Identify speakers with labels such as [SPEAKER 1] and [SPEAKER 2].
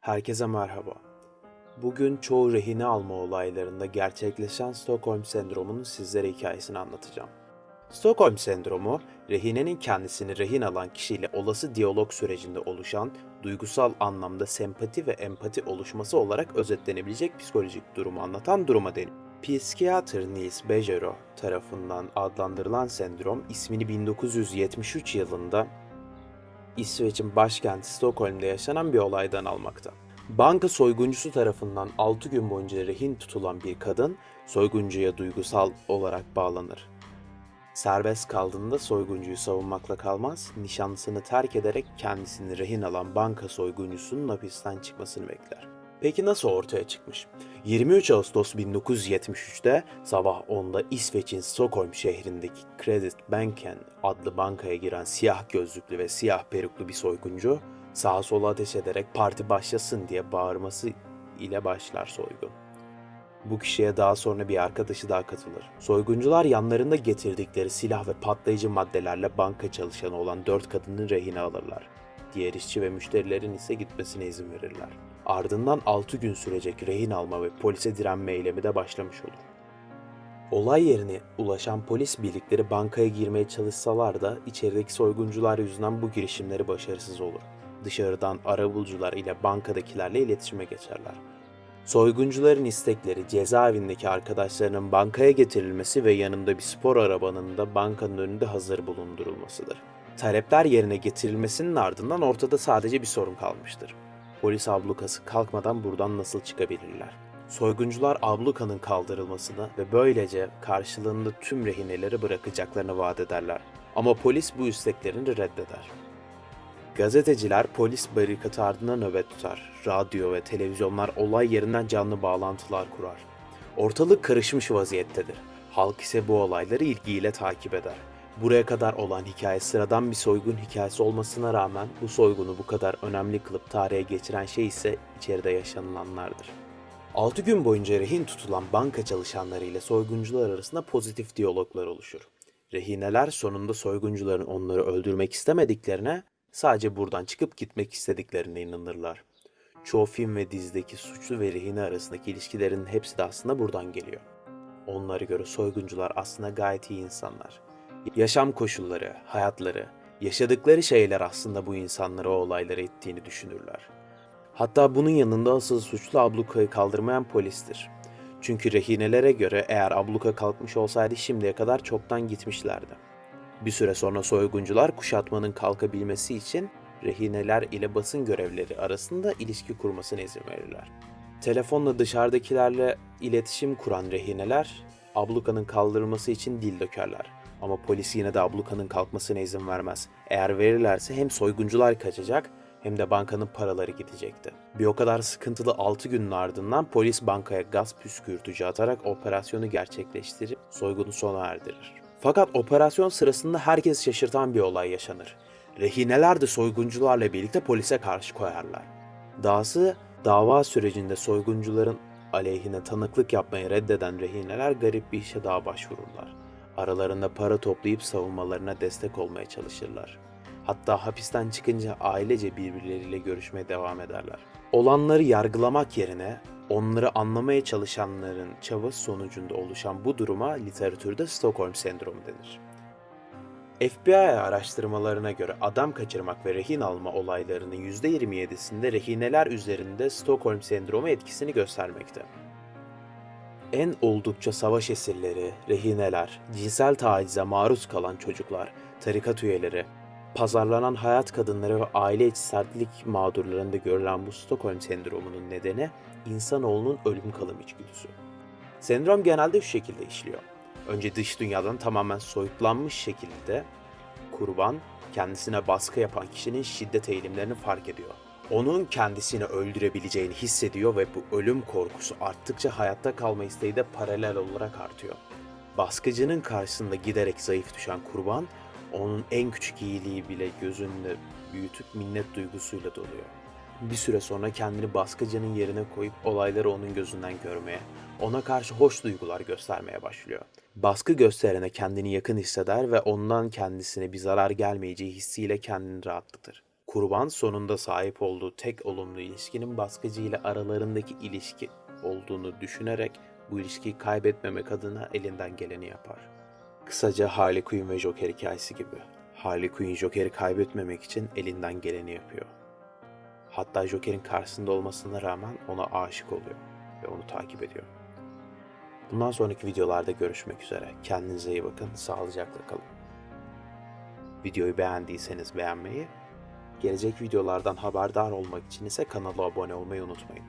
[SPEAKER 1] Herkese merhaba. Bugün çoğu rehine alma olaylarında gerçekleşen Stockholm sendromunun sizlere hikayesini anlatacağım. Stockholm sendromu, rehinenin kendisini rehin alan kişiyle olası diyalog sürecinde oluşan duygusal anlamda sempati ve empati oluşması olarak özetlenebilecek psikolojik durumu anlatan duruma deniyor. Psikiyatr Niels Bejero tarafından adlandırılan sendrom ismini 1973 yılında İsveç'in başkenti Stockholm'da yaşanan bir olaydan almakta. Banka soyguncusu tarafından 6 gün boyunca rehin tutulan bir kadın soyguncuya duygusal olarak bağlanır. Serbest kaldığında soyguncuyu savunmakla kalmaz, nişanlısını terk ederek kendisini rehin alan banka soyguncusunun hapisten çıkmasını bekler. Peki nasıl ortaya çıkmış? 23 Ağustos 1973'te sabah 10'da İsveç'in Stockholm şehrindeki Credit Banken adlı bankaya giren siyah gözlüklü ve siyah peruklu bir soyguncu sağa sola ateş ederek parti başlasın diye bağırması ile başlar soygun. Bu kişiye daha sonra bir arkadaşı daha katılır. Soyguncular yanlarında getirdikleri silah ve patlayıcı maddelerle banka çalışanı olan dört kadını rehine alırlar. Diğer işçi ve müşterilerin ise gitmesine izin verirler. Ardından 6 gün sürecek rehin alma ve polise direnme eylemi de başlamış olur. Olay yerine ulaşan polis birlikleri bankaya girmeye çalışsalar da içerideki soyguncular yüzünden bu girişimleri başarısız olur. Dışarıdan arabulucular ile bankadakilerle iletişime geçerler. Soyguncuların istekleri cezaevindeki arkadaşlarının bankaya getirilmesi ve yanında bir spor arabanın da bankanın önünde hazır bulundurulmasıdır. Talepler yerine getirilmesinin ardından ortada sadece bir sorun kalmıştır. Polis ablukası kalkmadan buradan nasıl çıkabilirler? Soyguncular ablukanın kaldırılmasını ve böylece karşılığında tüm rehineleri bırakacaklarını vaat ederler. Ama polis bu isteklerini reddeder. Gazeteciler polis barikatı ardında nöbet tutar. Radyo ve televizyonlar olay yerinden canlı bağlantılar kurar. Ortalık karışmış vaziyettedir. Halk ise bu olayları ilgiyle takip eder. Buraya kadar olan hikaye sıradan bir soygun hikayesi olmasına rağmen bu soygunu bu kadar önemli kılıp tarihe geçiren şey ise içeride yaşanılanlardır. 6 gün boyunca rehin tutulan banka çalışanları ile soyguncular arasında pozitif diyaloglar oluşur. Rehineler sonunda soyguncuların onları öldürmek istemediklerine, sadece buradan çıkıp gitmek istediklerine inanırlar. Çoğu film ve dizideki suçlu ve rehine arasındaki ilişkilerin hepsi de aslında buradan geliyor. Onlara göre soyguncular aslında gayet iyi insanlar. Yaşam koşulları, hayatları, yaşadıkları şeyler aslında bu insanları o olaylara ittiğini düşünürler. Hatta bunun yanında asıl suçlu ablukayı kaldırmayan polistir. Çünkü rehinelere göre eğer abluka kalkmış olsaydı şimdiye kadar çoktan gitmişlerdi. Bir süre sonra soyguncular kuşatmanın kalkabilmesi için rehineler ile basın görevlileri arasında ilişki kurmasına izin verirler. Telefonla dışarıdakilerle iletişim kuran rehineler ablukanın kaldırılması için dil dökerler. Ama polis yine de ablukanın kalkmasına izin vermez. Eğer verirlerse hem soyguncular kaçacak hem de bankanın paraları gidecekti. Bir o kadar sıkıntılı 6 günün ardından polis bankaya gaz püskürtücü atarak operasyonu gerçekleştirip soygunu sona erdirir. Fakat operasyon sırasında herkes şaşırtan bir olay yaşanır. Rehineler de soyguncularla birlikte polise karşı koyarlar. Dahası dava sürecinde soyguncuların aleyhine tanıklık yapmayı reddeden rehineler garip bir işe daha başvururlar. Aralarında para toplayıp savunmalarına destek olmaya çalışırlar. Hatta hapisten çıkınca ailece birbirleriyle görüşmeye devam ederler. Olanları yargılamak yerine onları anlamaya çalışanların çabası sonucunda oluşan bu duruma literatürde Stockholm sendromu denir. FBI araştırmalarına göre adam kaçırmak ve rehin alma olaylarının %27'sinde rehineler üzerinde Stockholm sendromu etkisini göstermekte. En oldukça savaş esirleri, rehineler, cinsel tacize maruz kalan çocuklar, tarikat üyeleri, pazarlanan hayat kadınları ve aile içi sertlik mağdurlarında görülen bu Stockholm sendromunun nedeni insanoğlunun ölüm kalım içgüdüsü. Sendrom genelde şu şekilde işliyor. Önce dış dünyadan tamamen soyutlanmış şekilde kurban kendisine baskı yapan kişinin şiddet eğilimlerini fark ediyor. Onun kendisini öldürebileceğini hissediyor ve bu ölüm korkusu arttıkça hayatta kalma isteği de paralel olarak artıyor. Baskıcının karşısında giderek zayıf düşen kurban, onun en küçük iyiliği bile gözünde büyütüp minnet duygusuyla doluyor. Bir süre sonra kendini baskıcının yerine koyup olayları onun gözünden görmeye, ona karşı hoş duygular göstermeye başlıyor. Baskı gösterene kendini yakın hisseder ve ondan kendisine bir zarar gelmeyeceği hissiyle kendini rahatlatır. Kurban sonunda sahip olduğu tek olumlu ilişkinin baskıcı ile aralarındaki ilişki olduğunu düşünerek bu ilişkiyi kaybetmemek adına elinden geleni yapar. Kısaca Harley Quinn ve Joker hikayesi gibi. Harley Quinn Joker'i kaybetmemek için elinden geleni yapıyor. Hatta Joker'in karşısında olmasına rağmen ona aşık oluyor ve onu takip ediyor. Bundan sonraki videolarda görüşmek üzere. Kendinize iyi bakın, sağlıcakla kalın. Videoyu beğendiyseniz beğenmeyi, gelecek videolardan haberdar olmak için ise kanala abone olmayı unutmayın.